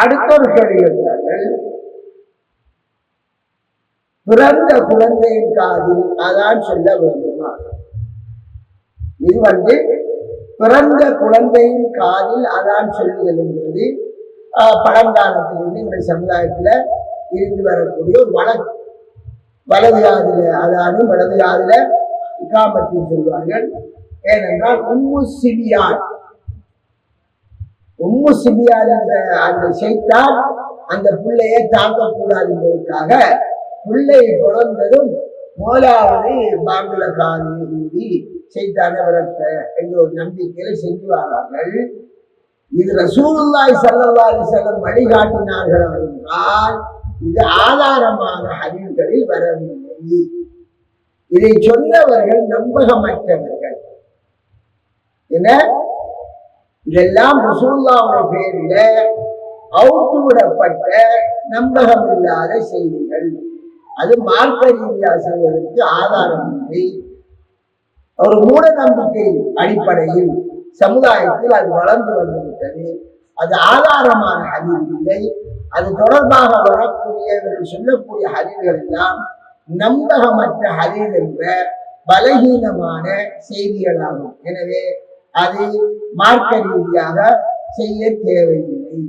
அடுத்த ஒரு கேள்வி கேட்கிறார்கள் பிறந்த குழந்தையின் காதில் அதான் சொல்ல வேண்டுமா? இது வந்து பிறந்த குழந்தையின் காதில் அதான் சொல்லுதல் என்பது பழங்காலத்திலிருந்து இந்த சமுதாயத்துல இருந்து வரக்கூடிய ஒரு வழக்கு. வலது காதில அதாவது வலது காதில இக்காமத்தில் சொல்வார்கள். ஏனென்றால் உம்மு சிவியான் ரொம்ப சிபியான் என்ற அந்த செய்தால் அந்த பிள்ளையை தாக்கக்கூடாது என்பதற்காக பிள்ளை பிறந்ததும் முதலாவது மாங்குல காது ஊதி செய்தான விரட்ட என்ற ஒரு நம்பிக்கையில செஞ்சு வரார்கள். இது ரசூலுல்லாய் சல்லல்லாஹி அலைஹி வழிகாட்டினார்கள் என்றால் இது ஆதாரமான அறிவுகளில் வரவில்லை. இதை சொன்னவர்கள் நம்பகமற்றவர்கள். என்ன? இதெல்லாம் ரசூல்லாவுடைய பேரில் அவுத்து விடப்பட்ட நம்பகம் இல்லாத செய்திகள். அது மார்க்க ரீதியாக செய்வதற்கு ஆதாரம் இல்லை ஒரு மூட நம்பிக்கை அடிப்படையில் சமுதாயத்தில் அது வளர்ந்து வந்துவிட்டது. அது ஆதாரமான அறிவு இல்லை. அது தொடர்பாக வரக்கூடிய சொல்லக்கூடிய அறிவுகள் எல்லாம் நம்பகமற்ற அறிவு என்ற பலகீனமான செய்திகளாகும். எனவே அது மார்க்க ரீதியாக செய்ய தேவையில்லை.